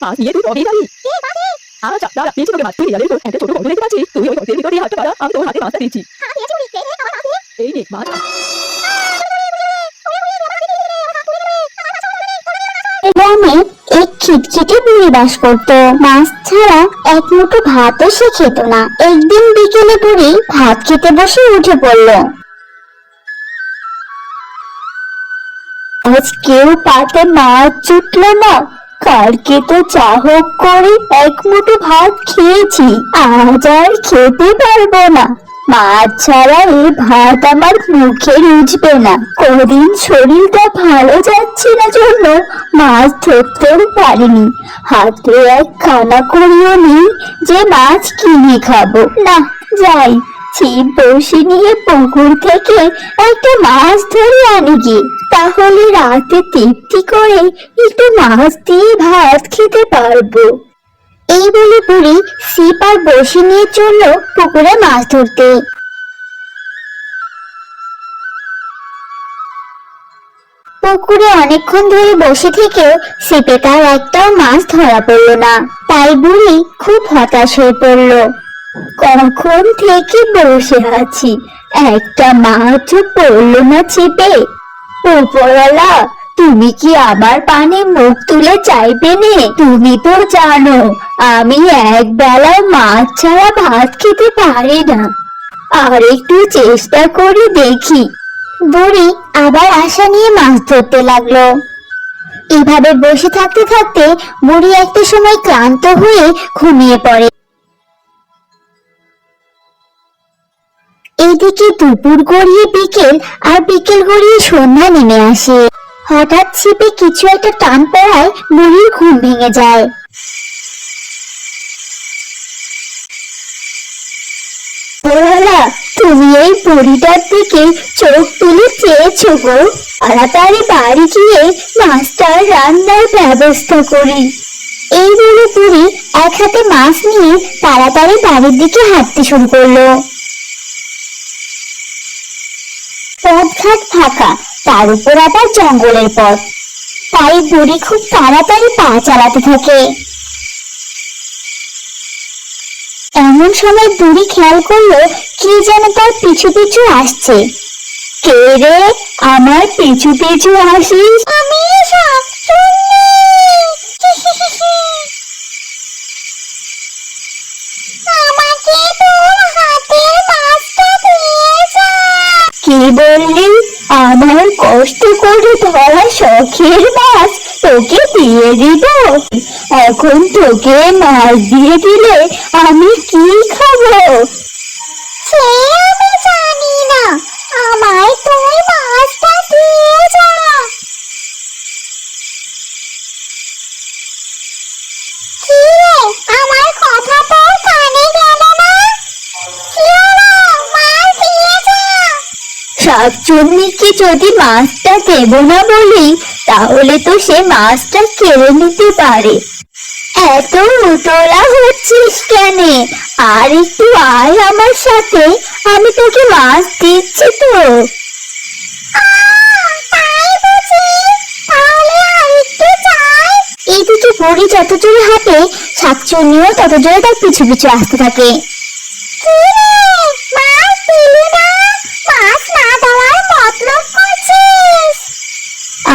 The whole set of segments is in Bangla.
তুই যাবি মাছ তুই একটা ছোট দেখতে পাচ্ছিস তুই ওই ভিতর আমি তোর হাতে মাছটা দিচ্ছি এই নে মাছ গ্রামে এক খিটখিটে বুড়ি বাস করত। মাছ ছাড়া এক মুঠো ভাতও সে খেত না। একদিন বিকেলে বুড়ি ভাত খেতে বসে উঠে পড়ল। আজ কেউ পাতে মাছ জুটল না। কালকে তো চাহক করে এক মুঠো ভাত খেয়েছি, আজ আর খেতে পারব না। মাছ ছাড়া এই ভাত আমার মুখে রুচবে না। কদিন শরীরটা ভালো যাচ্ছে না জন্য মাছ ধরতেও পারিনি। হাতে এক খানা করিও নেই যে মাছ কিনে খাব। না, যাই, ছিপ বসে নিয়ে পুকুর থেকে একটা মাছ ধরে আনি গিয়ে। তাহলে রাতে তৃপ্তি করে একটু মাছ দিয়ে ভাত খেতে পারব। এই বলে বুড়ি সিপ আর বসে নিয়ে চলল পুকুরে মাছ ধরতে। পুকুরে অনেকক্ষণ ধরে বসে থেকেও সিপে তার একটাও মাছ ধরা পড়ল না। তাই বুড়ি খুব হতাশ হয়ে পড়ল। কখন থেকে বসে আছি? একটা মাছও পড়ল না ছিপে উপরওয়ালা, তুমি কি আমার পানে মুখ তুলে চাইবে নে? তুমি তো জানো, আমি এক বেলা মাছ ছাড়া ভাত খেতে পারি না। আর একটু চেষ্টা করে দেখি। বুড়ি আবার আশা নিয়ে মাছ ধরতে লাগল। এভাবে বসে থাকতে থাকতে বুড়ি একটা সময় ক্লান্ত হয়ে ঘুমিয়ে পড়ে। এইদিকে দুপুর গড়িয়ে বিকেল আর বিকেল গড়িয়ে সন্ধ্যা নেমে আসে। হঠাৎ ছিপে কিছু একটা টান পড়ায় বুড়ির ঘুম ভেঙে যায়। তুমি এই দিকে চোখ তুলে চেয়েছো গো। তাড়াতাড়ি বাড়ি গিয়ে মাছটার রান্নার ব্যবস্থা করি। এই বলে বুড়ি এক হাতে মাছ নিয়ে তাড়াতাড়ি বাড়ির দিকে হাঁটতে শুরু করল। পথঘাট ফাঁকা, তার উপর আবার জঙ্গলের পথ। তাই বুড়ি খুব তাড়াতাড়ি পা চালাতে থাকে। এমন সময় বুড়ি খেয়াল করল, কি যেন তার পিছু পিছু আসছে। কে রে? আমার পিছু পিছু আসিস? আমি কি বললি আমার কষ্ট করে ধরা শখের মাছ তোকে দিয়ে দিব। এখন তোকে মাছ দিয়ে দিলে আমি কি খাব? সে আমি জানি না। আমায় তুই মাছটা দিয়ে যা। কি রে? আমার কথা শাকচুন্নিকে যদি মাছটা দেব না বলি তাহলে তো সে মাছটা কেড়ে নিতে পারে। এত উতলা হচ্ছিস কেন? আর একটু আয় আমার সাথে আমি তোকে মাছ দিচ্ছি তো। এইদিকে বুড়ি যত জোরে হাঁটে শাকচুন্নিও তত জোরে তার পিছু পিছু আসতে থাকে। দিলি না মাছ না দেওয়ার মতলব করছিস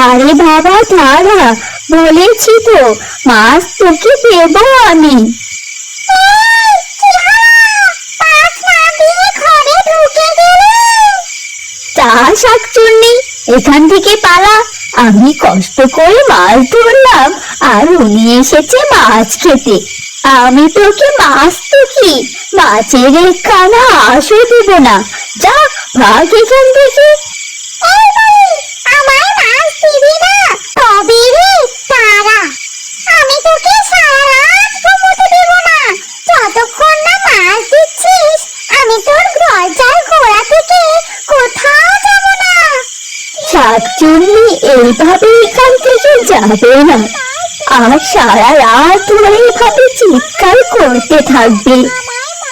আরে বাবা, দাদা, বলেছি তো, মাছ তোকে দেবো আমি। এখান থেকে পালা। আমি কষ্ট করে মাছ ধরলাম, আর উনি এসেছে মাছ খেতে। আমি তোকে মাছ কি মাছের একখানা আশও দেব না। যা, ভাগ এখান থেকে আমায় মাছ দিবি না তবে রে তারা আমি তোকে সারা রাত ঘুমোতে দেব না যতক্ষণ না মাছ দিচ্ছিস আমি তোর দরজার গোড়া থেকে কোথাও যাব না শাকচুন্নি এইভাবে এখান থেকে যাবে না। আর সারা রাত ধরে এভাবে চিৎকার করতে থাকবে।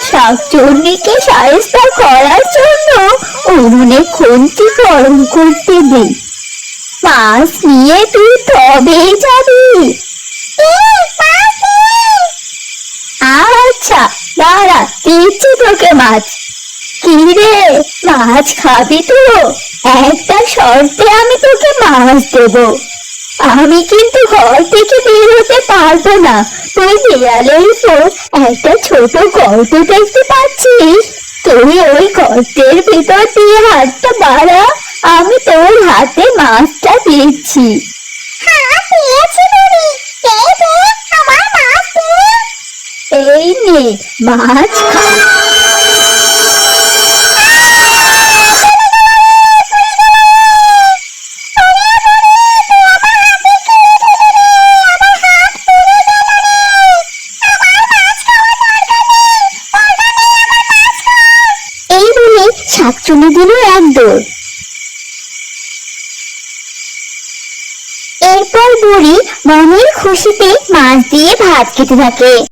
শাকচুন্নিকে সাহেস্তা করার জন্য উনুনে খুন্তি গরম করতে দে। মাছ নিয়ে তুই তবেই যাবি। আচ্ছা দাঁড়া, দিচ্ছি তোকে মাছ। কি রে, মাছ খাবি তো? একটা শর্তে আমি তোকে মাছ দেবো। আমি কিন্তু ঘর থেকে বের হতে পারব না। তুই দেয়ালের উপর একটা ছোট গর্ত দেখতে পাচ্ছিস? তুই ওই গর্তের ভিতর দিয়ে হাতটা বাড়া। আমি তোর হাতে মাছটা দিচ্ছি। হ্যাঁ এই নে মাছ খা। শাকচুনি দিল এক দৌড়। এরপর বুড়ি মনের খুশিতে মাছ দিয়ে ভাত খেতে থাকে।